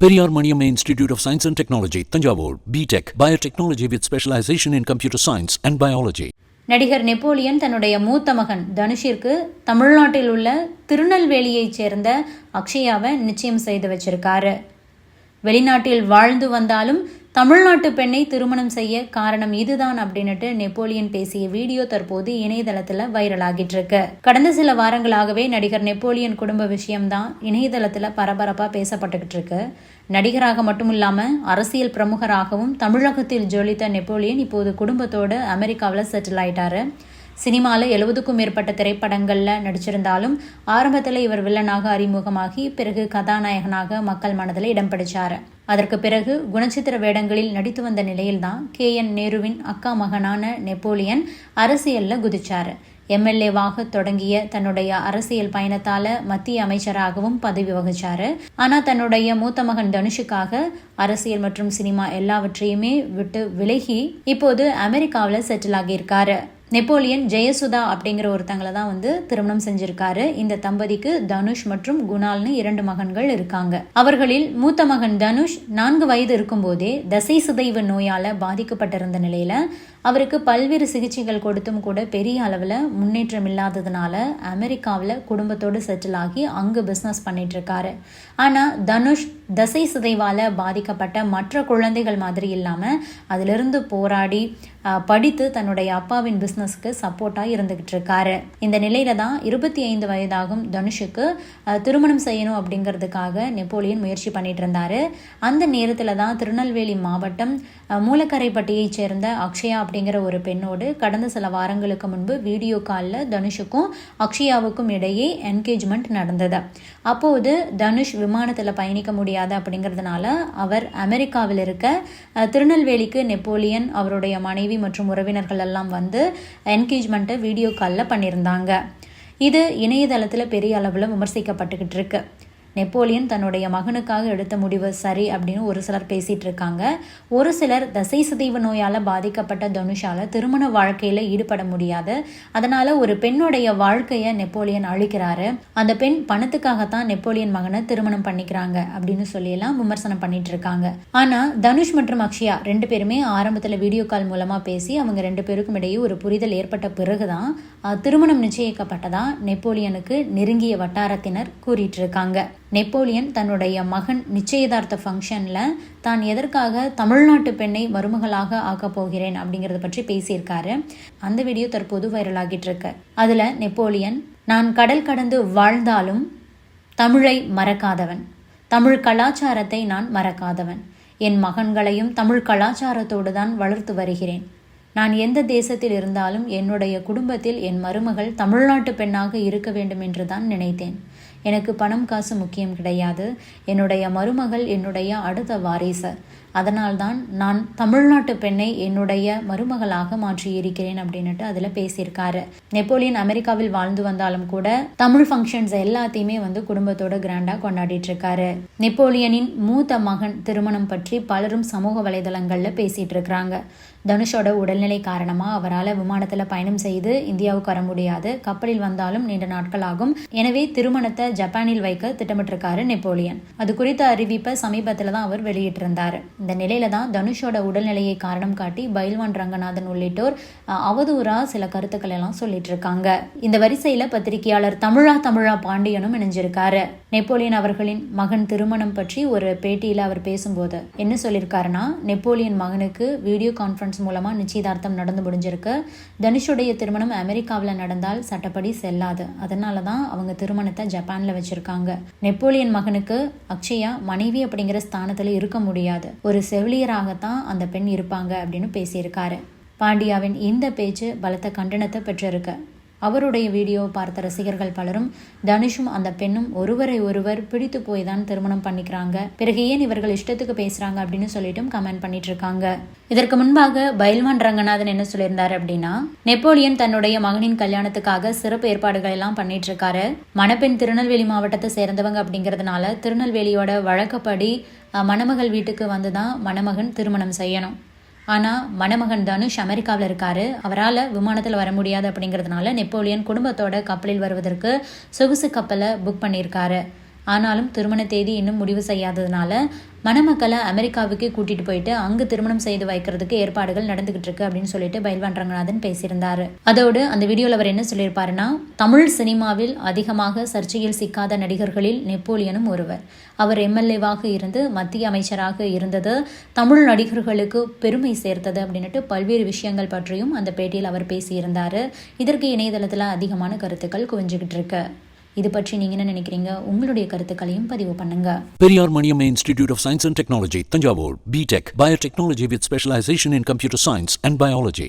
Periyar Maniam institute of science and technology Thanjavur B Tech biotechnology with specialisation in computer science and biology நடிகர் Napoleon தன்னுடைய மூத்த மகன் தனுஷிற்கு தமிழ்நாட்டில் உள்ள திருநெல்வேலியைச் சேர்ந்த அக்ஷயாவை நிச்சயம் செய்து வச்சிருக்காரு வெளிநாட்டில் வாழ்ந்து வந்தாலும் தமிழ்நாட்டு பெண்ணை திருமணம் செய்ய காரணம் இதுதான் அப்படின்னுட்டு நெப்போலியன் பேசிய வீடியோ தற்போது இணையதளத்துல வைரல் ஆகிட்டு இருக்கு கடந்த சில வாரங்களாகவே நடிகர் நெப்போலியன் குடும்ப விஷயம்தான் இணையதளத்துல பரபரப்பா பேசப்பட்டுக்கிட்டு இருக்கு நடிகராக மட்டும் இல்லாம அரசியல் பிரமுகராகவும் தமிழகத்தில் ஜொலித்த நெப்போலியன் இப்போது குடும்பத்தோடு அமெரிக்காவில் செட்டில் ஆயிட்டாரு. சினிமாவில் எழுபதுக்கும் மேற்பட்ட திரைப்படங்களில் நடிச்சிருந்தாலும் ஆரம்பத்தில் இவர் வில்லனாக அறிமுகமாகி பிறகு கதாநாயகனாக மக்கள் மனதில் இடம் பிடிச்சார். அதற்கு பிறகு குணச்சித்திர வேடங்களில் நடித்து வந்த நிலையில்தான் கே. என். நேருவின் அக்கா மகனான நெப்போலியன் அரசியலில் குதிச்சார். எம்எல்ஏவாக தொடங்கிய தன்னுடைய அரசியல் பயணத்தால மத்திய அமைச்சராகவும் பதவி வகிச்சாரு. ஆனா தன்னுடைய மூத்த மகன் தனுஷுக்காக அரசியல் மற்றும் சினிமா எல்லாவற்றையுமே விட்டு விலகி இப்போது அமெரிக்காவில் செட்டில் ஆகியிருக்காரு. நெப்போலியன் ஜெயசுதா அப்படிங்கிற ஒருத்தங்களை தான் வந்து திருமணம் செஞ்சிருக்காரு. இந்த தம்பதிக்கு தனுஷ் மற்றும் குணால்னு இரண்டு மகன்கள் இருக்காங்க. அவர்களில் மூத்த மகன் தனுஷ் நான்கு வயது இருக்கும்போதே தசை சிதைவு நோயால பாதிக்கப்பட்டிருந்த நிலையில அவருக்கு பல்வேறு சிகிச்சைகள் கொடுத்தும் கூட பெரிய அளவில் முன்னேற்றம் இல்லாததுனால அமெரிக்காவில் குடும்பத்தோடு செட்டில் ஆகி அங்கே பிஸ்னஸ் பண்ணிட்டு இருக்காரு ஆனால் தனுஷ் தசை சிதைவால் பாதிக்கப்பட்ட மற்ற குழந்தைகள் மாதிரி இல்லாமல் அதிலிருந்து போராடி படித்து தன்னுடைய அப்பாவின் பிஸ்னஸ்க்கு சப்போர்ட்டாக இருந்துகிட்டு இருக்காரு. இந்த நிலையில தான் இருபத்தி ஐந்து வயதாகும் தனுஷுக்கு திருமணம் செய்யணும் அப்படிங்கிறதுக்காக நெப்போலியன் முயற்சி பண்ணிட்டு இருந்தாரு. அந்த நேரத்தில் தான் திருநெல்வேலி மாவட்டம் மூலக்கரைப்பட்டியைச் சேர்ந்த அக்ஷயா அப்படிங்கிற ஒரு பெண்ணோடு கடந்த சில வாரங்களுக்கு முன்பு வீடியோ காலில் தனுஷுக்கும் அக்ஷயாவுக்கும் இடையே என்கேஜ்மெண்ட் நடந்தது. அப்போது தனுஷ் விமானத்தில் பயணிக்க முடியாது அப்படிங்கிறதுனால அவர் அமெரிக்காவில் இருக்க திருநெல்வேலிக்கு நெப்போலியன் அவருடைய மனைவி மற்றும் உறவினர்கள் எல்லாம் வந்து என்கேஜ்மெண்ட்டை வீடியோ காலில் பண்ணியிருந்தாங்க. இது இணையதளத்தில் பெரிய அளவில் விமர்சிக்கப்பட்டுக்கிட்டு இருக்கு. நெப்போலியன் தன்னுடைய மகனுக்காக எடுத்த முடிவு சரி அப்படின்னு ஒரு சிலர் பேசிட்டு இருக்காங்க ஒரு சிலர் தசை சிதைவு நோயால் பாதிக்கப்பட்ட தனுஷால திருமண வாழ்க்கையில் ஈடுபட முடியாது. அதனால ஒரு பெண்ணுடைய வாழ்க்கையை நெப்போலியன் அழிக்கிறாரு. அந்த பெண் பணத்துக்காகத்தான் நெப்போலியன் மகனை திருமணம் பண்ணிக்கிறாங்க அப்படின்னு சொல்லியெல்லாம் விமர்சனம் பண்ணிட்டு இருக்காங்க ஆனா தனுஷ் மற்றும் அக்ஷயா ரெண்டு பேருமே ஆரம்பத்தில் வீடியோ கால் மூலமா பேசி அவங்க ரெண்டு பேருக்கும் இடையே ஒரு புரிதல் ஏற்பட்ட பிறகுதான் திருமணம் நிச்சயிக்கப்பட்டதா நெப்போலியனுக்கு நெருங்கிய வட்டாரத்தினர் கூறிட்டு இருக்காங்க நெப்போலியன் தன்னுடைய மகன் நிச்சயதார்த்த ஃபங்க்ஷனில் தான் எதற்காக தமிழ்நாட்டு பெண்ணை மருமகளாக ஆக்கப் போகிறேன் அப்படிங்கிறத பற்றி பேசியிருக்காரு. அந்த வீடியோ தற்போது வைரலாகிட்டு இருக்கு. அதில் நெப்போலியன் நான் கடல் கடந்து வாழ்ந்தாலும் தமிழை மறக்காதவன். தமிழ் கலாச்சாரத்தை நான் மறக்காதவன். என் மகன்களையும் தமிழ் கலாச்சாரத்தோடு தான் வளர்த்து வருகிறேன். நான் எந்த தேசத்தில் இருந்தாலும் என்னுடைய குடும்பத்தில் என் மருமகள் தமிழ்நாட்டு பெண்ணாக இருக்க வேண்டும் என்று தான் நினைத்தேன். எனக்கு பணம் காசு முக்கியம் கிடையாது. என்னுடைய மருமகள் என்னுடைய அடுத்த வாரிசு. அதனால்தான் நான் தமிழ்நாட்டு பெண்ணை என்னுடைய மருமகளாக மாற்றி இருக்கிறேன் அப்படின்னுட்டு அதில் பேசியிருக்காரு. நெப்போலியன் அமெரிக்காவில் வாழ்ந்து வந்தாலும் கூட தமிழ் ஃபங்க்ஷன்ஸ் எல்லாத்தையுமே வந்து குடும்பத்தோட கிராண்டாக கொண்டாடிட்டு இருக்காரு நெப்போலியனின் மூத்த மகன் திருமணம் பற்றி பலரும் சமூக வலைதளங்களில் பேசிட்டு இருக்கிறாங்க தனுஷோட உடல்நிலை காரணமாக அவரால் விமானத்தில் பயணம் செய்து இந்தியாவுக்கு வர முடியாது. கப்பலில் வந்தாலும் நீண்ட நாட்கள் ஆகும். எனவே திருமணத்தை ஜப்பானில் வைக்க திட்டமிட்டிருக்காரு நெப்போலியன். அது குறித்த அறிவிப்பை சமீபத்தில் தான் அவர் வெளியிட்டிருந்தார். இந்த நிலையில தான் தனுஷோட உடல்நிலையை காரணம் காட்டி பைல்வான் ரங்கநாதன் உள்ளிட்டோர் அவதூறா சில கருத்துக்கள் எல்லாம் சொல்லிட்டு இருக்காங்க. இந்த வரிசையில பத்திரிகையாளர் தமிழா தமிழா பாண்டியனும் இணைஞ்சிருக்காரு. நெப்போலியன் அவர்களின் மகன் திருமணம் பற்றி ஒரு பேட்டியில அவர் பேசும்போது என்ன சொல்லியிருக்காருன்னா நெப்போலியன் மகனுக்கு வீடியோ கான்ஃபரன்ஸ் மூலமா நிச்சயதார்த்தம் நடந்து முடிஞ்சிருக்கு. தனுஷுடைய திருமணம் அமெரிக்காவில் நடந்தால் சட்டப்படி செல்லாது. அதனால தான் அவங்க திருமணத்தை ஜப்பான்ல வச்சிருக்காங்க. நெப்போலியன் மகனுக்கு அக்ஷயா மனைவி அப்படிங்கிற ஸ்தானத்துல இருக்க முடியாது. ஒரு ஒரு செவிலியராகத்தான் அந்த பெண் இருப்பாங்க அப்படின்னு பேசியிருக்காரு. பாண்டியாவின் இந்த பேச்சு பலத்த கண்டனத்தை பெற்றிருக்கு. அவருடைய வீடியோவை பார்த்த ரசிகர்கள் பலரும் தனுஷும் அந்த பெண்ணும் ஒருவரை ஒருவர் பிடித்து போய் தான் திருமணம் பண்ணிக்கிறாங்க. பிறகு ஏன் இவர்கள் இஷ்டத்துக்கு பேசுறாங்க அப்படின்னு சொல்லிட்டும் கமெண்ட் பண்ணிட்டு இருக்காங்க இதற்கு முன்பாக பைல்வான் ரங்கநாதன் என்ன சொல்லியிருந்தாரு அப்படின்னா நெப்போலியன் தன்னுடைய மகனின் கல்யாணத்துக்காக சிறப்பு ஏற்பாடுகள் எல்லாம் பண்ணிட்டு இருக்காரு மணப்பெண் திருநெல்வேலி மாவட்டத்தை சேர்ந்தவங்க அப்படிங்கிறதுனால திருநெல்வேலியோட வழக்கப்படி மணமகள் வீட்டுக்கு வந்து தான் மணமகன் திருமணம் செய்யணும். ஆனால் மணமகன் தனுஷ் அமெரிக்காவில் இருக்காரு. அவரால் விமானத்தில் வர முடியாது அப்படிங்கிறதுனால நெப்போலியன் குடும்பத்தோட கப்பலில் வருவதற்கு சொகுசு கப்பலை புக் பண்ணியிருக்காரு. ஆனாலும் திருமண தேதி இன்னும் முடிவு செய்யாததுனால மணமக்களை அமெரிக்காவுக்கு கூட்டிட்டு போயிட்டு அங்கு திருமணம் செய்து வைக்கிறதுக்கு ஏற்பாடுகள் நடந்துகிட்டு இருக்கு அப்படின்னு சொல்லிட்டு பயில்வான் ரங்கநாதன் பேசியிருந்தார். அதோடு அந்த வீடியோவில் அவர் என்ன சொல்லியிருப்பாருன்னா தமிழ் சினிமாவில் அதிகமாக சர்ச்சையில் சிக்காத நடிகர்களில் நெப்போலியனும் ஒருவர். அவர் எம்எல்ஏவாக இருந்து மத்திய அமைச்சராக இருந்தது தமிழ் நடிகர்களுக்கு பெருமை சேர்த்தது அப்படின்னுட்டு பல்வேறு விஷயங்கள் பற்றியும் அந்த பேட்டியில் அவர் பேசியிருந்தார். இதற்கு இணையதளத்தில் அதிகமான கருத்துக்கள் குவிஞ்சுக்கிட்டு இருக்கு. இது பற்றி நீங்க என்ன நினைக்கிறீங்க உங்களுடைய கருத்துக்களையும் பதிவு பண்ணுங்க Periyar Maniam institute of science and technology Thanjavur B Tech biotechnology with specialisation in computer science and biology